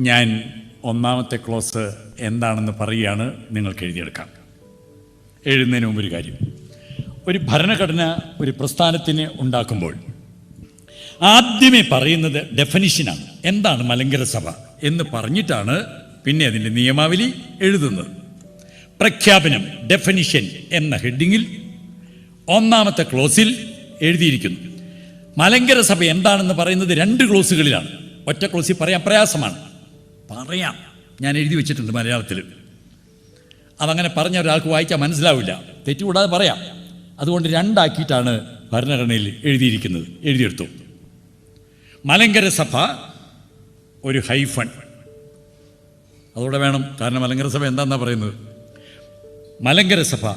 ഞാൻ ഒന്നാമത്തെ ക്ലോസ് എന്താണെന്ന് പറയുകയാണ് നിങ്ങൾക്ക് എഴുതിയെടുക്കാം. എഴുതുന്നതിന് മുമ്പ് ഒരു കാര്യം. ഒരു ഭരണഘടന ഒരു പ്രസ്ഥാനത്തിനെ ഉണ്ടാക്കുമ്പോൾ ആദ്യമേ പറയുന്നത് ഡെഫനിഷനാണ് എന്താണ് മലങ്കര സഭ എന്ന് പറഞ്ഞിട്ടാണ് പിന്നെ അതിന്റെ നിയമാവലി എഴുതുന്നത്. പ്രഖ്യാപനം ഡെഫനിഷൻ എന്ന ഹെഡിങ്ങിൽ ഒന്നാമത്തെ ക്ലോസിൽ എഴുതിയിരിക്കുന്നു. മലങ്കര സഭ എന്താണെന്ന് പറയുന്നത് രണ്ട് ക്ലോസുകളിലാണ്. ഒറ്റ ക്ലോസിൽ പറയാൻ പ്രയാസമാണ്. പറയാം. ഞാൻ എഴുതി വെച്ചിട്ടുണ്ട് മലയാളത്തിൽ. അതങ്ങനെ പറഞ്ഞ ഒരാൾക്ക് വായിച്ചാൽ മനസ്സിലാവില്ല. തെറ്റുകൂടാതെ പറയാം. അതുകൊണ്ട് രണ്ടാക്കിയിട്ടാണ് ഭരണഘടനയിൽ എഴുതിയിരിക്കുന്നത്. എഴുതിയെടുത്തു. മലങ്കര സഭ ഒരു ഹൈഫൺ. അതോടെ വേണം. കാരണം മലങ്കര സഭ എന്താണെന്നാണ് പറയുന്നത്? മലങ്കര സഭ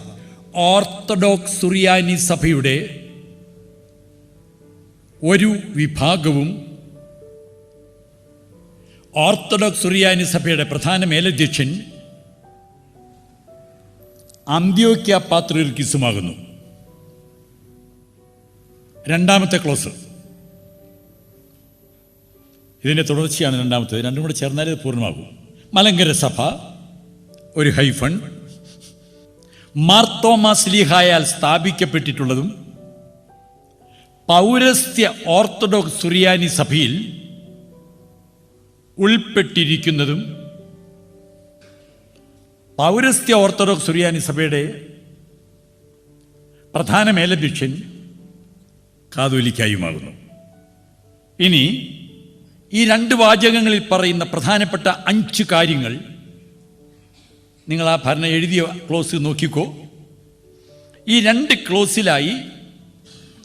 ഓർത്തഡോക്സ് സുറിയാനി സഭയുടെ ഒരു വിഭാഗവും ഓർത്തഡോക്സ് സുറിയാനി സഭയുടെ പ്രധാന മേലധ്യക്ഷൻ അന്ത്യോക്യ പാത്രീർക്കിസുമാകുന്നു രണ്ടാമത്തെ ക്ലോസ്. ഇതിന്റെ തുടർച്ചയാണ് രണ്ടാമത്തേത്. രണ്ടും കൂടെ ചേർന്നാലേ ഇത് പൂർണമാകും. മലങ്കര സഭ ഒരു ഹൈഫൺ. മാർത്തോമാസ്ലിഹായാൽ സ്ഥാപിക്കപ്പെട്ടിട്ടുള്ളതും പൗരസ്ത്യ ഓർത്തഡോക്സ് സുറിയാനി സഭയിൽ ഉൾപ്പെട്ടിരിക്കുന്നതും പൗരസ്ത്യ ഓർത്തഡോക്സ് സുറിയാനി സഭയുടെ പ്രധാന മേലധ്യക്ഷൻ കാതോലിക്കായുമാകുന്നു. ഇനി ഈ രണ്ട് വാചകങ്ങളിൽ പറയുന്ന പ്രധാനപ്പെട്ട അഞ്ച് കാര്യങ്ങൾ നിങ്ങൾ ആ ഭരണ എഴുതിയ ക്ലോസ് നോക്കിക്കോ. ഈ രണ്ട് ക്ലോസിലായി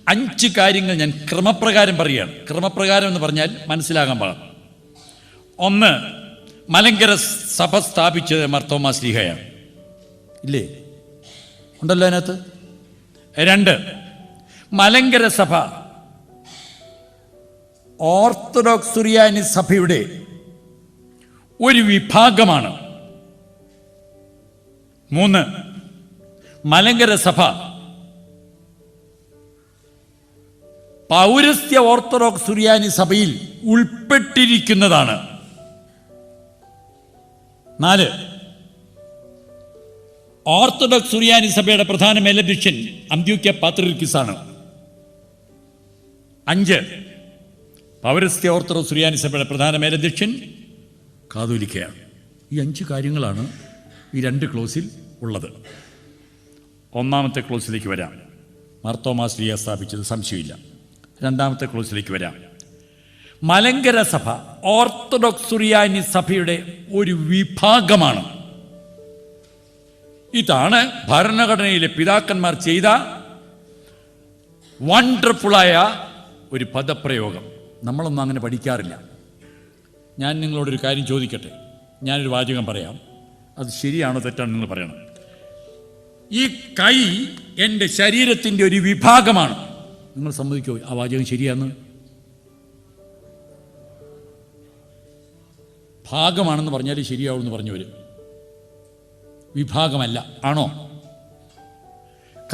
അഞ്ച് കാര്യങ്ങൾ ഞാൻ ക്രമപ്രകാരം പറയുകയാണ്. ക്രമപ്രകാരം എന്ന് പറഞ്ഞാൽ മനസ്സിലാകാൻ പാടാം. ഒന്ന് മലങ്കര സഭ സ്ഥാപിച്ചത് മർത്തോമാ സ്ലീഹയാണ് ഇല്ലേ? ഉണ്ടല്ലോ അതിനകത്ത്? രണ്ട് മലങ്കര സഭ. ഓർത്തഡോക്സ് സുറിയാനി സഭയുടെ ഒരു വിഭാഗമാണ്. മൂന്ന് മലങ്കര സഭ. പൗരസ്ത്യ ഓർത്തഡോക്സ് സുറിയാനി സഭയിൽ ഉൾപ്പെട്ടിരിക്കുന്നതാണ്. നാല്. ഓർത്തഡോക്സ് സുറിയാനി സഭയുടെ പ്രധാന മേലധ്യക്ഷൻ അന്ത്യൂക്യ പാത്രിക്കിസാണ് അഞ്ച്. പൗരസ്ത്യ ഓർത്തഡോക്സ് സുറിയാനി സഭയുടെ പ്രധാന മേലധ്യക്ഷൻ കാതോലിക്കയാണ്. ഈ അഞ്ച് കാര്യങ്ങളാണ് ഈ രണ്ട് ക്ലോസിൽ ഉള്ളത്. ഒന്നാമത്തെ ക്ലോസിലേക്ക് വരാം. മാർത്തോമാശ്രീയ സ്ഥാപിച്ചത് സംശയമില്ല. രണ്ടാമത്തെ ക്ലോസിലേക്ക് വരാം. മലങ്കര സഭ ഓർത്തഡോക്സ് സുറിയാനി സഭയുടെ ഒരു വിഭാഗമാണ്. ഇതാണ് ഭരണഘടനയിലെ പിതാക്കന്മാർ ചെയ്ത വണ്ടർഫുള്ളായ ഒരു പദപ്രയോഗം. നമ്മളൊന്നും അങ്ങനെ പഠിക്കാറില്ല. ഞാൻ നിങ്ങളോടൊരു കാര്യം ചോദിക്കട്ടെ? ഞാനൊരു വാചകം പറയാം. അത് ശരിയാണോ തെറ്റാണോ നിങ്ങൾ പറയണം. ഈ കൈ എന്റെ ശരീരത്തിന്റെ ഒരു വിഭാഗമാണ്. നിങ്ങൾ സമ്മതിക്കോ? ആ വാചകം ശരിയാന്ന്? ഭാഗമാണെന്ന് പറഞ്ഞാൽ ശരിയാവുമെന്ന് വരും വിഭാഗമല്ല ആണോ?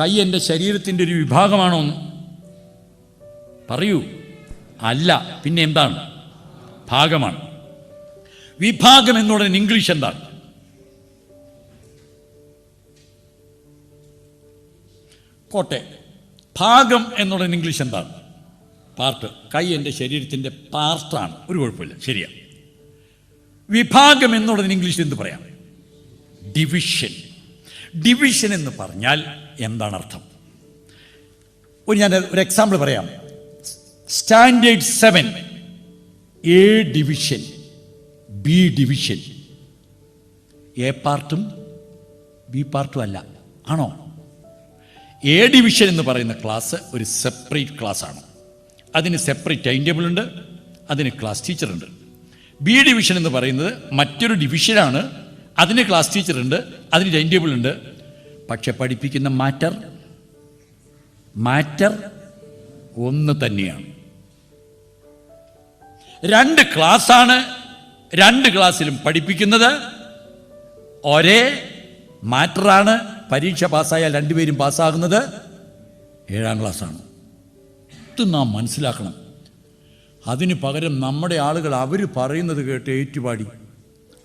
കൈ എന്റെ ശരീരത്തിന്റെ ഒരു വിഭാഗമാണോ പറയൂ. അല്ല പിന്നെ എന്താണ്? ഭാഗമാണ്. വിഭാഗം എന്നുള്ളത് ഇംഗ്ലീഷ് എന്താണ്? കോട്ടെ. ഭാഗം എന്നുള്ള ഇംഗ്ലീഷ് എന്താണ്? പാർട്ട്. കൈ എന്റെ ശരീരത്തിന്റെ പാർട്ടാണ്. ഒരു കുഴപ്പമില്ല. ശരിയാ. വിഭാഗം എന്നുള്ളതിന് ഇംഗ്ലീഷിൽ എന്ത് പറയാം? ഡിവിഷൻ ഡിവിഷൻ എന്ന് പറഞ്ഞാൽ എന്താണ് അർത്ഥം? ഒരു ഞാൻ ഒരു എക്സാമ്പിൾ പറയാം. Standard seven A division B division A പാർട്ടും ബി പാർട്ടും അല്ല. ആണോ? എ ഡിവിഷൻ എന്ന് പറയുന്ന ക്ലാസ് ഒരു സെപ്പറേറ്റ് ക്ലാസ് ആണ്. അതിന് സെപ്പറേറ്റ് ടൈം ടേബിൾ ഉണ്ട്. അതിന് ക്ലാസ് ടീച്ചറുണ്ട് ബി ഡിവിഷൻ എന്ന് പറയുന്നത് മറ്റൊരു ഡിവിഷനാണ് അതിന് ക്ലാസ് ടീച്ചർ ഉണ്ട് അതിന് ടൈം ടേബിൾ ഉണ്ട്. പക്ഷെ പഠിപ്പിക്കുന്ന മാറ്റർ മാറ്റർ ഒന്ന് തന്നെയാണ്. രണ്ട് ക്ലാസ്സാണ് രണ്ട് ക്ലാസ്സിലും പഠിപ്പിക്കുന്നത്. ഒരേ മാറ്ററാണ് പരീക്ഷ പാസ്സായാൽ രണ്ടുപേരും പാസ്സാകുന്നത് ഏഴാം ക്ലാസ്സാണ് ഇത് നാം മനസ്സിലാക്കണം. അതിന് പകരം നമ്മുടെ ആളുകൾ അവർ പറയുന്നത് കേട്ട് ഏറ്റുപാടി.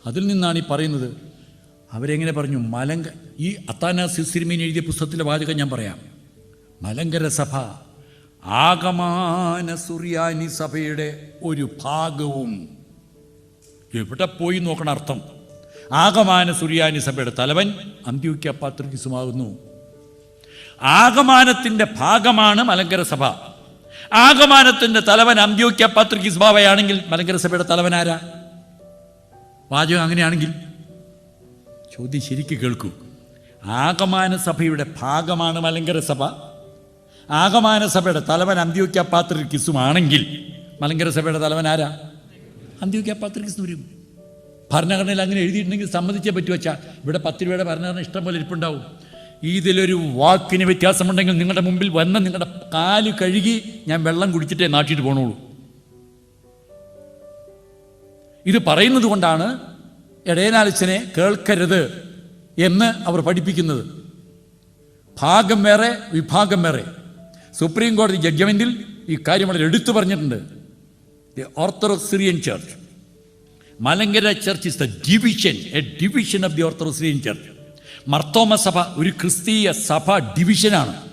അതിൽ നിന്നാണ് ഈ പറയുന്നത്. അവരെങ്ങനെ പറഞ്ഞു? മലങ്ക ഈ അത്താന സിസിരിമീൻ എഴുതിയ പുസ്തകത്തിലെ വാചകം ഞാൻ പറയാം. മലങ്കര സഭ ആഗമാന സുറിയാനി സഭയുടെ ഒരു ഭാഗവും. എവിടെ പോയി നോക്കണ അർത്ഥം? ആഗമാന സുറിയാനി സഭയുടെ തലവൻ അന്ത്യോക്യ പാത്രികിസുമാകുന്നു ആഗമാനത്തിന്റെ ഭാഗമാണ് മലങ്കര സഭ. ആഗമാനത്തിന്റെ തലവൻ അന്ത്യോക്യ പാത്രികിസ് ബാബയാണെങ്കിൽ മലങ്കര സഭയുടെ തലവൻ ആരാ? വാചകം അങ്ങനെയാണെങ്കിൽ ചോദ്യം ശരിക്ക് കേൾക്കൂ. ആഗമാന സഭയുടെ ഭാഗമാണ് മലങ്കര സഭ. ആഗമാന സഭയുടെ തലവൻ അന്ത്യോക്യ പാത്രികിസുമാണെങ്കിൽ മലങ്കര സഭയുടെ തലവൻ ആരാ? അന്ത്യോക്യ പാത്രിക്കിസ് വരും ഭരണഘടനയിൽ അങ്ങനെ എഴുതിയിട്ടുണ്ടെങ്കിൽ സമ്മതിച്ചേ പറ്റുവച്ചാ ഇവിടെ പത്ത് രൂപയുടെ ഭരണഘടന ഇഷ്ടം പോലെ ഇരിപ്പുണ്ടാവും. ഇതിലൊരു വാക്കിന് വ്യത്യാസമുണ്ടെങ്കിൽ നിങ്ങളുടെ മുമ്പിൽ വന്ന് നിങ്ങളുടെ കാൽ കഴുകി ഞാൻ വെള്ളം കുടിച്ചിട്ടേ നാട്ടിട്ട് പോണുള്ളൂ. ഇത് പറയുന്നത് കൊണ്ടാണ് ഇടയനാലിച്ചനെ കേൾക്കരുത് എന്ന് അവർ പഠിപ്പിക്കുന്നത്. ഭാഗം വേറെ വിഭാഗം വേറെ. സുപ്രീം കോടതി ജഡ്ജ്മെന്റിൽ ഈ കാര്യം വളരെ എടുത്തു പറഞ്ഞിട്ടുണ്ട്. The Orthodox Syrian Church Malankara church is the division a division of the Orthodox Syrian Church Marthoma സഭ ഒരു ക്രിസ്തീയ സഭ ഡിവിഷനാണ്.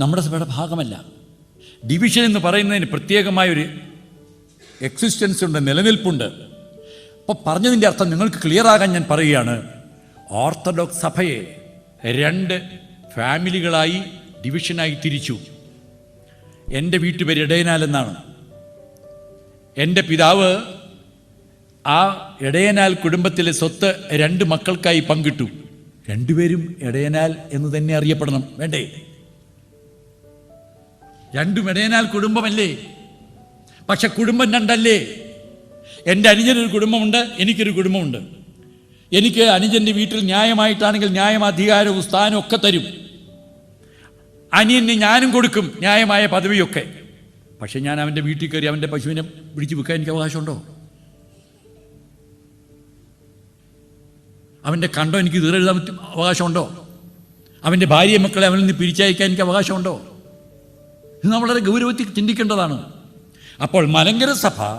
നമ്മുടെ സഭയുടെ ഭാഗമല്ല. ഡിവിഷൻ എന്ന് പറയുന്നതിന് പ്രത്യേകമായൊരു എക്സിസ്റ്റൻസ് ഉണ്ട് നിലനിൽപ്പുണ്ട്. അപ്പോൾ പറഞ്ഞതിന്റെ അർത്ഥം നിങ്ങൾക്ക് ക്ലിയർ ആകാൻ ഞാൻ പറയുകയാണ്. ഓർത്തഡോക്സ് സഭയെ രണ്ട് ഫാമിലികളായി ഡിവിഷനായി തിരിച്ചു. എന്റെ വീട്ടുപേര് ഇടയനാൽ എന്നാണ് എന്റെ പിതാവ് ആ ഇടയനാൽ കുടുംബത്തിലെ സ്വത്ത് രണ്ട് മക്കൾക്കായി പങ്കിട്ടു. രണ്ടുപേരും ഇടയനാൽ എന്ന് തന്നെ അറിയപ്പെടണം. വേണ്ടേ? രണ്ടും ഇടയനാൽ കുടുംബമല്ലേ? പക്ഷെ കുടുംബം രണ്ടല്ലേ? എന്റെ അനുജനൊരു കുടുംബമുണ്ട് എനിക്കൊരു കുടുംബമുണ്ട്. എനിക്ക് അനുജന്റെ വീട്ടിൽ ന്യായമായിട്ടാണെങ്കിൽ ന്യായം അധികാരവും സ്ഥാനവും ഒക്കെ തരും. അനിയന് ഞാനും കൊടുക്കും ന്യായമായ പദവിയൊക്കെ. പക്ഷെ ഞാൻ അവന്റെ വീട്ടിൽ കയറി അവന്റെ പശുവിനെ പിടിച്ചു വെക്കാൻ എനിക്ക് അവകാശമുണ്ടോ? അവന്റെ കണ്ടോ എനിക്ക് തീരെഴുതാൻ പറ്റും? അവകാശമുണ്ടോ? അവന്റെ ഭാര്യ മക്കളെ അവനിൽ നിന്ന് പിരിച്ചയക്കാൻ എനിക്ക് അവകാശമുണ്ടോ? ഇത് നമ്മൾ വളരെ ഗൗരവത്തിൽ ചിന്തിക്കേണ്ടതാണ്. അപ്പോൾ മലങ്കര സഭ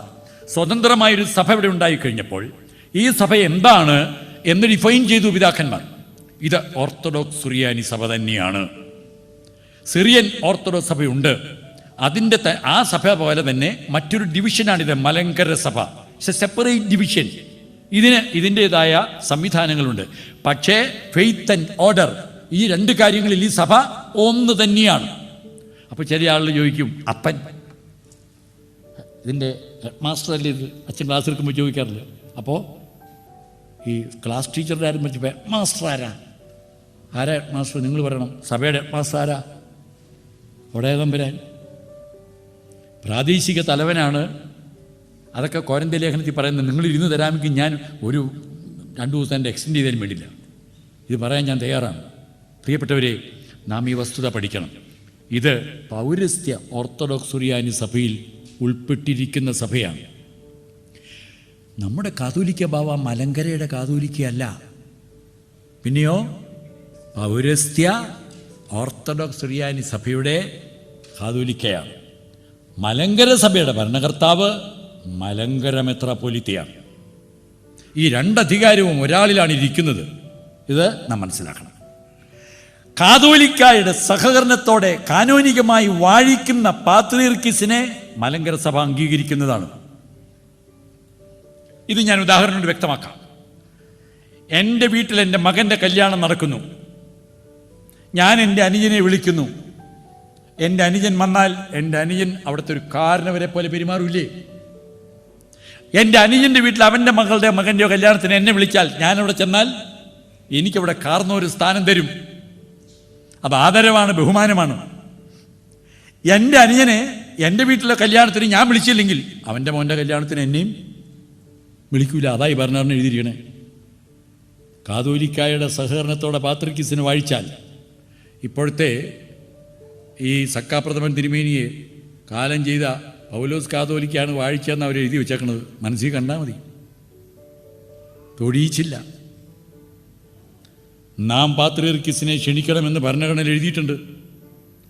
സ്വതന്ത്രമായൊരു സഭ ഇവിടെ ഉണ്ടായിക്കഴിഞ്ഞപ്പോൾ ഈ സഭ എന്താണ് എന്ന് ഡിഫൈൻ ചെയ്തു പിതാക്കന്മാർ. ഇത് ഓർത്തഡോക്സ് സുറിയാനി സഭ തന്നെയാണ്. സിറിയൻ ഓർത്തഡോക്സ് സഭയുണ്ട്. അതിന്റെ ആ സഭ പോലെ തന്നെ മറ്റൊരു ഡിവിഷനാണിത് മലങ്കര സഭ. സെപ്പറേറ്റ് ഡിവിഷൻ ഇതിന് ഇതിന്റെതായ സംവിധാനങ്ങളുണ്ട്. പക്ഷേ ഫെയ്ത്ത് ആൻഡ് ഓർഡർ ഈ രണ്ട് കാര്യങ്ങളിൽ ഈ സഭ ഒന്ന് തന്നെയാണ്. അപ്പോൾ ചെറിയ ആളുകൾ ചോദിക്കും അപ്പൻ ഇതിന്റെ മാസ്റ്റർ അല്ലേ ഇത്? അച്ഛൻ ക്ലാസ് എടുക്കുമ്പോൾ ചോദിക്കാറില്ല? അപ്പോൾ ഈ ക്ലാസ് ടീച്ചറുടെ ആരും പറ്റി മാസ്റ്റർ ആരാ? ആരാ മാസ്റ്റർ നിങ്ങൾ പറയണം. സഭയുടെ മാസ്റ്റർ ആരാ? ഒടയതമ്പരാൻ പ്രാദേശിക തലവനാണ് അതൊക്കെ കോരന്തി ലേഖനത്തിൽ പറയുന്നത് നിങ്ങൾ ഇരുന്ന് തരാമെങ്കിൽ ഞാൻ ഒരു രണ്ട് ദിവസം എന്റെ എക്സ്റ്റെൻഡ് ചെയ്തതിന് വേണ്ടില്ല ഇത് പറയാൻ ഞാൻ തയ്യാറാണ്. പ്രിയപ്പെട്ടവരെ നാം ഈ വസ്തുത പഠിക്കണം. ഇത് പൗരസ്ത്യ ഓർത്തഡോക്സ് സുറിയാനി സഭയിൽ ഉൾപ്പെട്ടിരിക്കുന്ന സഭയാണ്. നമ്മുടെ കാതോലിക്ക ബാവ മലങ്കരയുടെ കാതോലിക്കയല്ല. പിന്നെയോ പൗരസ്ത്യ ഓർത്തഡോക്സ് സുറിയാനി സഭയുടെ കാതോലിക്കയാണ്. മലങ്കര സഭയുടെ ഭരണകർത്താവ് മലങ്കര മെത്രാപ്പൊലിത്തയാണ് ഈ രണ്ടധികാരവും ഒരാളിലാണ് ഇരിക്കുന്നത്. ഇത് നാം മനസ്സിലാക്കണം. കാതോലിക്കായുടെ സഹകരണത്തോടെ കാനോനികമായി വാഴിക്കുന്ന പാത്രീർക്കിസിനെ മലങ്കര സഭ അംഗീകരിക്കുന്നതാണ്. ഇത് ഞാൻ ഉദാഹരണം വ്യക്തമാക്കാം. എന്റെ വീട്ടിൽ എന്റെ മകന്റെ കല്യാണം നടക്കുന്നു. ഞാൻ എന്റെ അനുജനെ വിളിക്കുന്നു. എന്റെ അനുജൻ വന്നാൽ എന്റെ അനുജൻ അവിടുത്തെ ഒരു കാരണവരെ പോലെ പെരുമാറൂലേ എന്റെ അനുജന്റെ വീട്ടിൽ അവന്റെ മകളുടെ മകന്റെയോ കല്യാണത്തിന് എന്നെ വിളിച്ചാൽ ഞാനവിടെ ചെന്നാൽ എനിക്കവിടെ കാർന്ന ഒരു സ്ഥാനം തരും. അത് ആദരവാണ് ബഹുമാനമാണ്. എന്റെ അനുജനെ എന്റെ വീട്ടിലെ കല്യാണത്തിന് ഞാൻ വിളിച്ചില്ലെങ്കിൽ അവന്റെ മോന്റെ കല്യാണത്തിന് എന്നെയും വിളിക്കൂല. അതായി ഭരണഘടന എഴുതിയിരിക്കണേ. കാതോലിക്കായുടെ സഹകരണത്തോടെ പാത്രിക്കിസിന് വാഴിച്ചാൽ ഇപ്പോഴത്തെ ഈ സക്കാപ്രഥമൻ തിരുമേനിയെ കാലം ചെയ്ത പൗലോസ് കാതോലിക്കാണ് വാഴിച്ചതെന്ന് അവർ എഴുതി വെച്ചേക്കണത്. മനസ്സിൽ കണ്ടാൽ മതി. തൊഴിയിച്ചില്ല നാം പാത്രീർക്കിസിനെ ക്ഷണിക്കണമെന്ന് ഭരണഘടന എഴുതിയിട്ടുണ്ട്.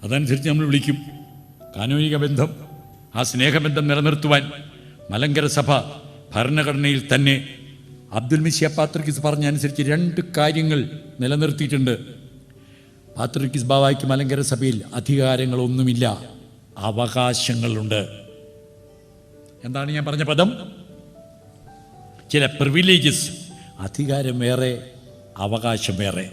അതനുസരിച്ച് നമ്മൾ വിളിക്കും. കാനൂനിക ബന്ധം ആ സ്നേഹബന്ധം നിലനിർത്തുവാൻ മലങ്കര സഭ ഭരണഘടനയിൽ തന്നെ അബ്ദുൽ മിസിയ പാത്രിക്കിസ് പറഞ്ഞ അനുസരിച്ച് രണ്ട് കാര്യങ്ങൾ നിലനിർത്തിയിട്ടുണ്ട്. പാത്രിക്കിസ് ബാവായ്ക്ക് മലങ്കര സഭയിൽ അധികാരങ്ങളൊന്നുമില്ല. അവകാശങ്ങളുണ്ട്. എന്താണ് ഞാൻ പറഞ്ഞ പദം? ചില പ്രിവിലേജസ് അധികാരം വേറെ അവകാശം വേറെ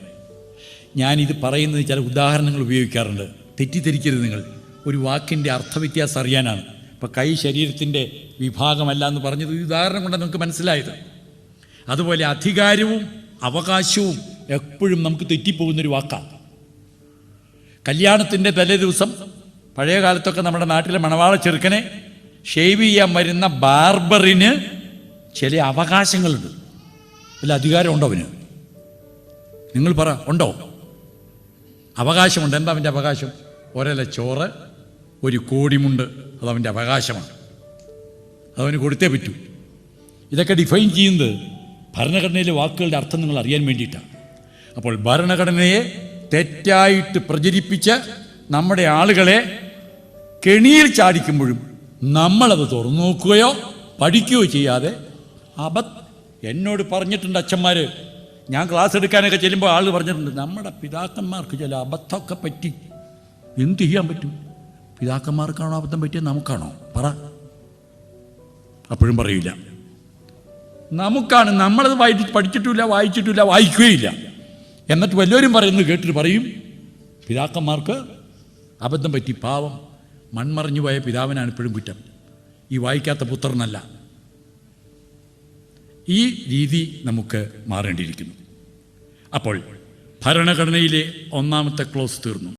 ഞാനിത് പറയുന്നത് ചില ഉദാഹരണങ്ങൾ ഉപയോഗിക്കാറുണ്ട്. തെറ്റിദ്ധരിക്കരുത് നിങ്ങൾ. ഒരു വാക്കിന്റെ അർത്ഥവ്യത്യാസം അറിയാനാണ്. ഇപ്പോൾ കൈ ശരീരത്തിന്റെ വിഭാഗമല്ല എന്ന് പറഞ്ഞത് ഒരു ഉദാഹരണം കൊണ്ട് നമുക്ക് മനസ്സിലായത്. അതുപോലെ അധികാരവും അവകാശവും എപ്പോഴും നമുക്ക് തെറ്റിപ്പോകുന്നൊരു വാക്കാണ് കല്യാണത്തിന്റെ തലേ ദിവസം പഴയ കാലത്തൊക്കെ നമ്മുടെ നാട്ടിലെ മണവാള ചെറുക്കനെ ഷേവ് ചെയ്യാൻ വരുന്ന ബാർബറിന് ചില അവകാശങ്ങളുണ്ട്. വല്ല അധികാരമുണ്ടോ അവന്? നിങ്ങൾ പറ ഉണ്ടോ? അവകാശമുണ്ട്. എന്താ അവന്റെ അവകാശം? ഒരല ചോറ് ഒരു കോടിമുണ്ട്. അതവന്റെ അവകാശമാണ്. അതവന് കൊടുത്തേ പറ്റൂ. ഇതൊക്കെ ഡിഫൈൻ ചെയ്യുന്നത് ഭരണഘടനയിലെ വാക്കുകളുടെ അർത്ഥം നിങ്ങൾ അറിയാൻ വേണ്ടിയിട്ടാണ്. അപ്പോൾ ഭരണഘടനയെ തെറ്റായിട്ട് പ്രചരിപ്പിച്ച് നമ്മുടെ ആളുകളെ കെണിയിൽ ചാടിക്കുമ്പോഴും നമ്മളത് തുറന്നു നോക്കുകയോ പഠിക്കുകയോ ചെയ്യാതെ അബ എന്നോട് പറഞ്ഞിട്ടുണ്ട് അച്ഛന്മാർ ഞാൻ ക്ലാസ് എടുക്കാനൊക്കെ ചെല്ലുമ്പോൾ ആൾ പറഞ്ഞിട്ടുണ്ട് നമ്മുടെ പിതാക്കന്മാർക്ക് ചില അബദ്ധമൊക്കെ പറ്റി. എന്ത് ചെയ്യാൻ പറ്റും? പിതാക്കന്മാർക്കാണോ അബദ്ധം പറ്റിയത്? നമുക്കാണോ? പറ. അപ്പോഴും പറയില്ല. നമുക്കാണ്. നമ്മളത് വായി പഠിച്ചിട്ടില്ല വായിച്ചിട്ടില്ല വായിക്കുകയില്ല. എന്നിട്ട് വല്ലവരും പറയുന്നത് കേട്ടിട്ട് പറയും പിതാക്കന്മാർക്ക് അബദ്ധം പറ്റി പാവം. മൺമറഞ്ഞു പോയ പിതാവിനാണ് ഇപ്പോഴും കുറ്റം. ഈ വായിക്കാത്ത പുത്രനല്ല. ഈ രീതി നമുക്ക് മാറേണ്ടിയിരിക്കുന്നു. അപ്പോൾ ഭരണഘടനയിലെ ഒന്നാമത്തെ ക്ലോസ് തീർന്നു.